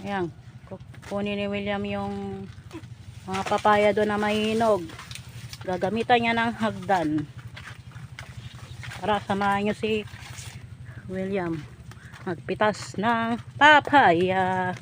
Ayan. Kukunin ni William yung mga papaya doon na mahinog. Gagamitan niya ng hagdan. Para samahan niyo si William magpitas ng papaya.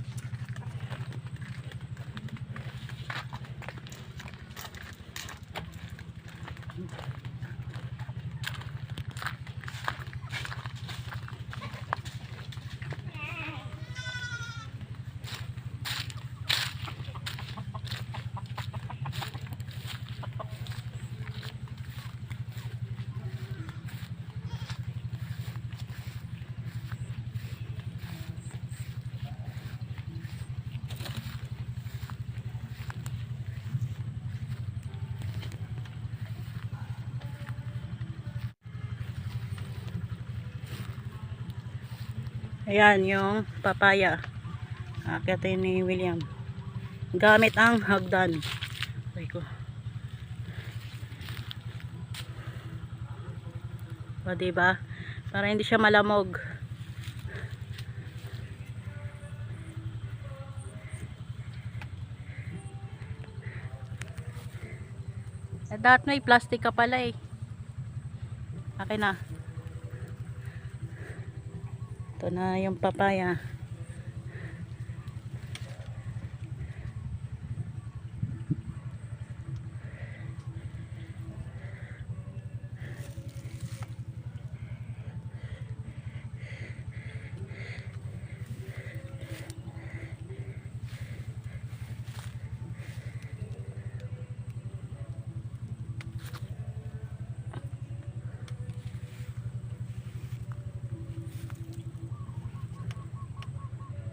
Ayan yung papaya. Akitin ni William. Gamit ang hagdan. Ay ko. O diba? Para hindi siya malamog. Dapat may plastic ka pala eh. Akin na. Ito na yung papaya.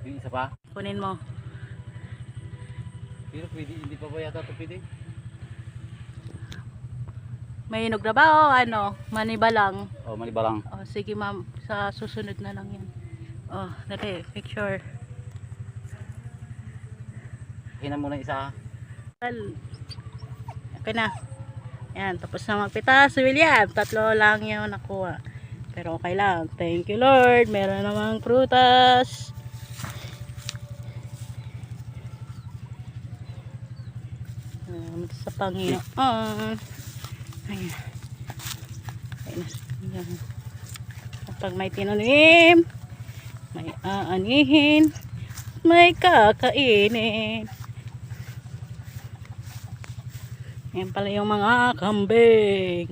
Yung isa pa? Kunin mo. Pero pwede, hindi pa ba yata ito pwede? May hinog na ba o ano? Maniba lang. Oh, maliba lang. Oh, sige ma'am, sa susunod na lang yan. Oh, dali, picture. Hinan muna isa. Tal. Okay na. Yan, tapos na magpitas si William. Tatlo lang yung nakuha. Pero okay lang. Thank you Lord. Meron namang prutas. Salamat sa Panginoon. Ayan. Ayan. Ayan. Kapag may tinanim, may aanihin, may kakainin. Yan pala yung mga kambing.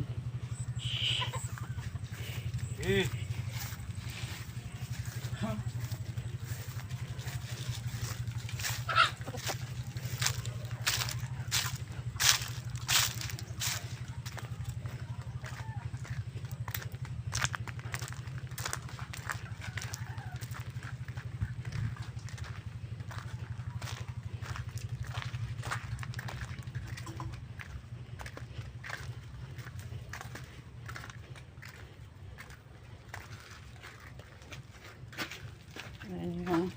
Yan yung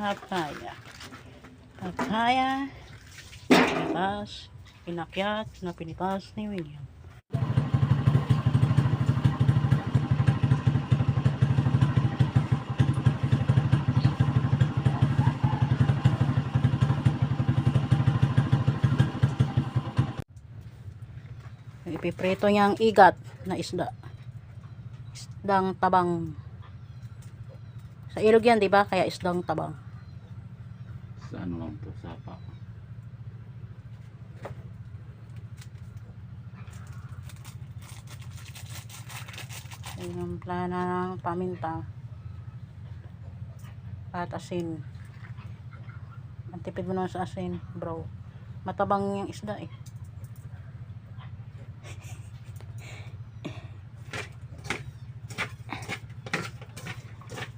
papaya. Papaya. Pinipas. Pinakyat na pinipas ni William. Ipiprito niyang igat na isda. Isdang tabang. Sa ilog yan, di ba? Kaya isdang tabang. Sa ano lang to, sapa. Yung plana ng paminta. At asin. Ang mo naman sa asin, bro. Matabang yung isda eh.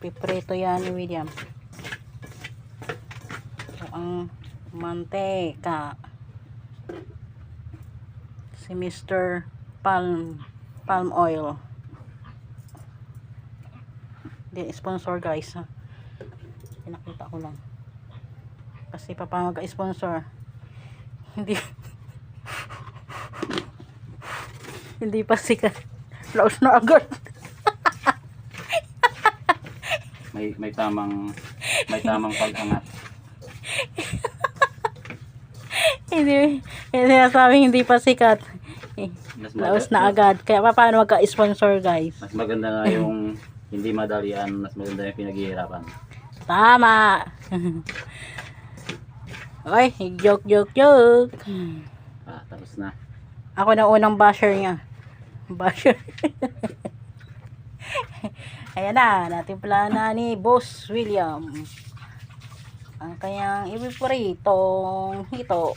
Pipreto yan ni William. So, ang manteka. Si Mr. Palm Palm Oil. Hindi, sponsor guys ha. Pinakita ko lang. Kasi pa mag-sponsor. Hindi hindi pa sikat. Laos na agad. May may tamang may tamang pag-angat. Hindi, hindi nasabing hindi pa sikat. Eh, Mas, Laos na agad. Kaya pa, paano magka-sponsor guys? mas maganda na yung hindi madalian, mas maganda yung pinaghihirapan. Tama! okay, joke, joke, joke. Ah, tapos na. Ako na unang basher niya. Basher. Ayan na, natimpla na ni Boss William. Ang kanyang ipipuritong hito.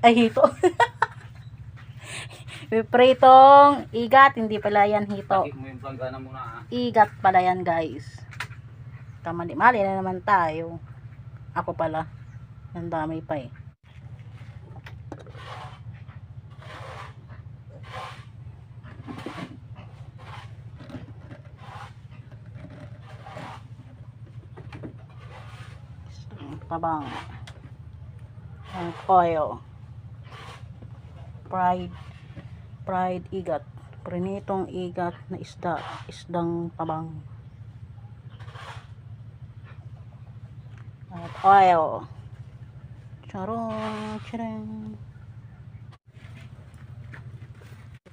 Ay, hito. Ipipritong igat, hindi pala yan hito. Takip mo yung planggana muna ah. Igat pala yan, guys. Kamali-mali na naman tayo. Ako pala. Ang dami pa eh. Tabang. Ang coil. Pride. Pride igat. Prinitong igat na isda. Isdang tabang. At oil. Charong, charong.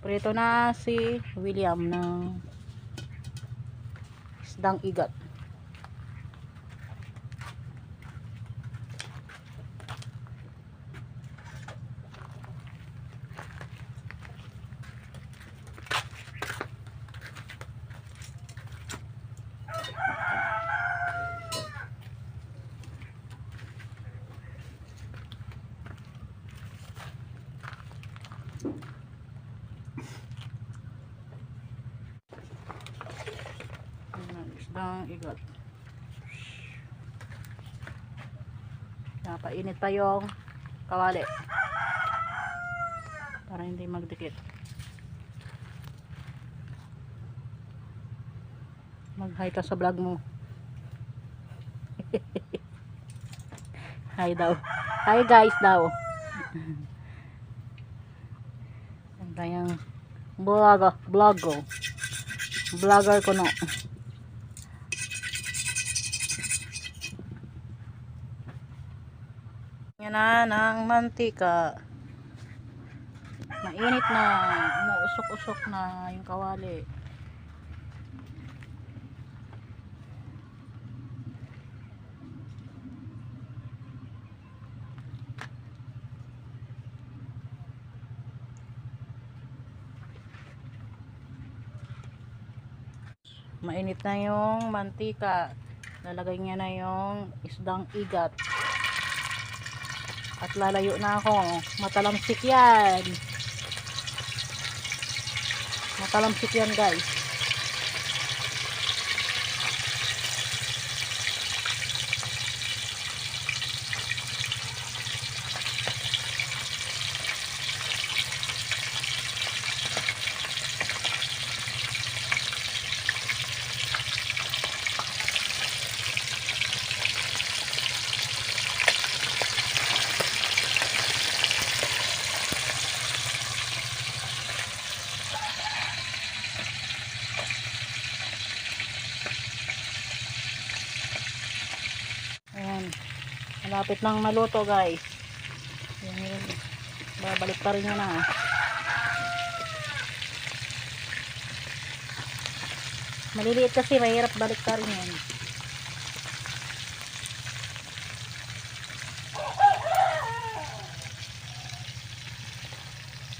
Prito na si William ng isdang igat. Ayan, Isdang igat. Napainit pa yung kawali. Para hindi magdikit. Mag-hi ka sa vlog mo. Hi daw. Hi guys daw. Ang kayang vlog, vlog ko. Vlogger ko no. Yan na ng mantika. Mainit na. Umuusok-usok na yung kawali. Mainit na yung mantika. Lalagay niya na yung isdang igat. At lalayo na ako. Matalamsik yan. Matalamsik yan guys. Ayan. Malapit nang maluto guys. Ayan yun. Babalik pa rin yun na. Maliliit kasi mahirap balik pa rin yun.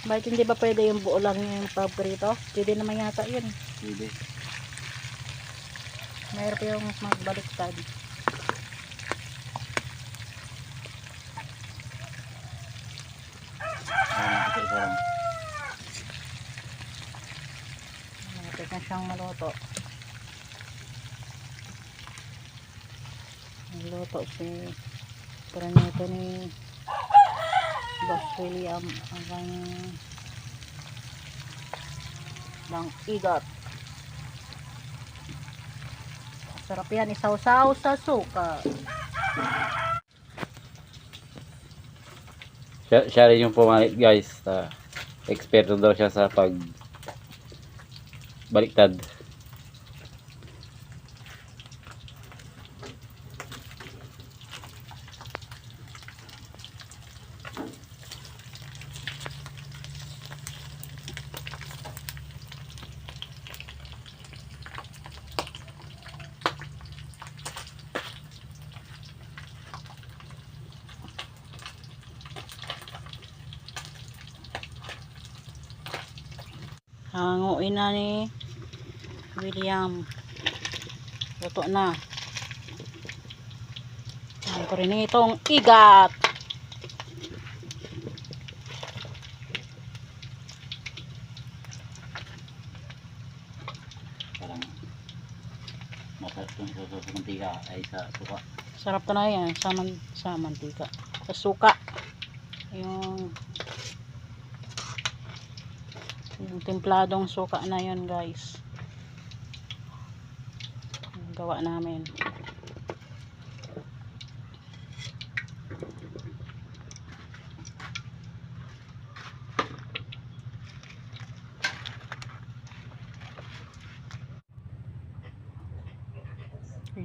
Bakit hindi ba pwede yung buo lang yung paborito? Pwede naman yata yun. Hindi. Mahirap yung magbaliktad. Ayan. Malapit na siyang maluto. Maluto si Pranito ni Boss William ang kanyang ng igat. Sarap yan, isaw-saw sa suka. Siya, siya rin yung pumalit guys. Uh, experto daw siya sa pag baliktad. Hanguin na ni William. Luto na. Ang ko rin itong igat. Parang masarap yung suso sa mantika ay sa suka. Sarap to na yan. Sa, man, sa mantika. Sa suka. Yung yung templadong suka na yun guys. Yung gawa namin.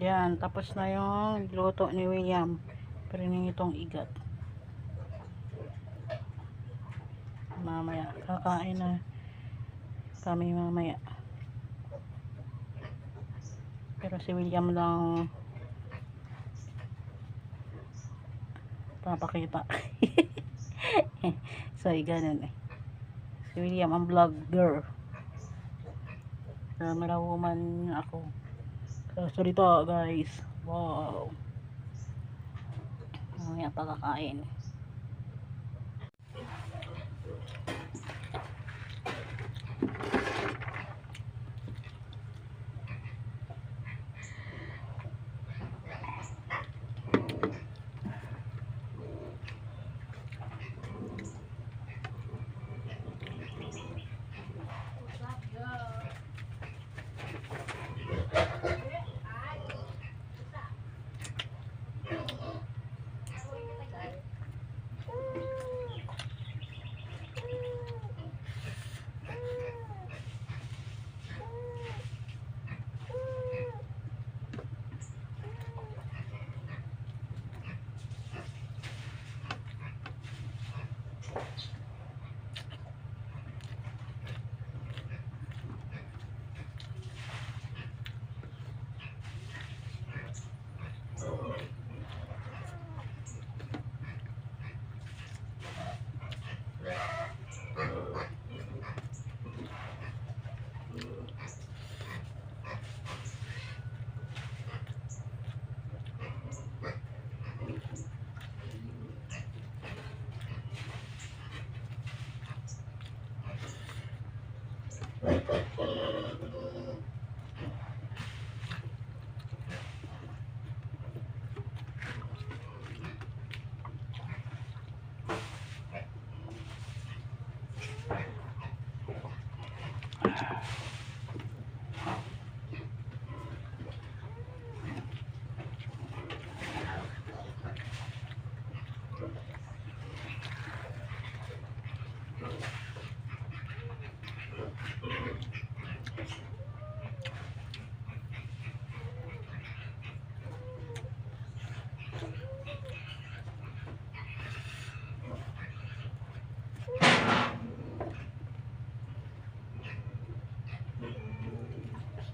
Yan, tapos na yung luto ni William. Pero itong igat. Mamaya, kakain na kami mamaya. Pero si William lang papakita. so, ganun eh. Si William ang vlogger. Camera woman ako. So, sorry to guys. Wow. Mamaya pagkakain.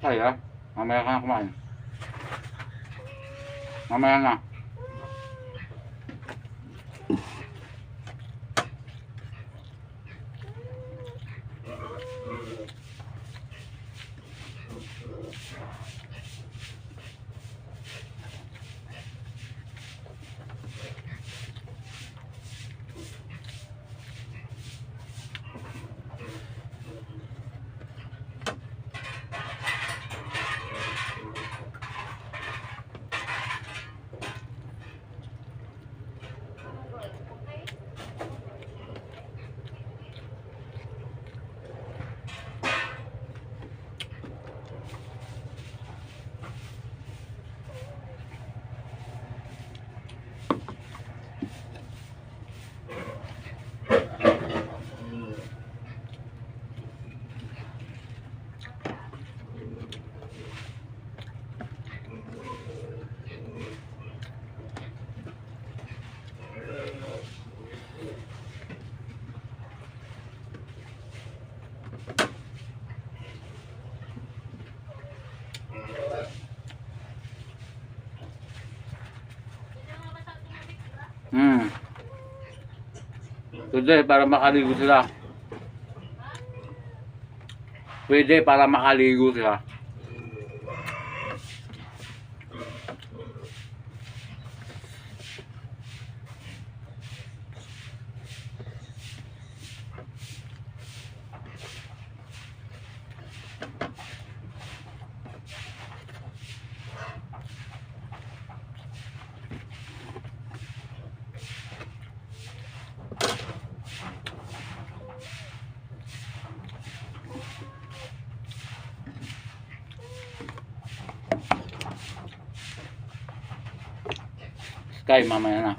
Kaya, mamaya ka na kumain. Mamaya na. Hmm. Today, para makaligo sila. Pwede para makaligo siya. Sky, mamaya na.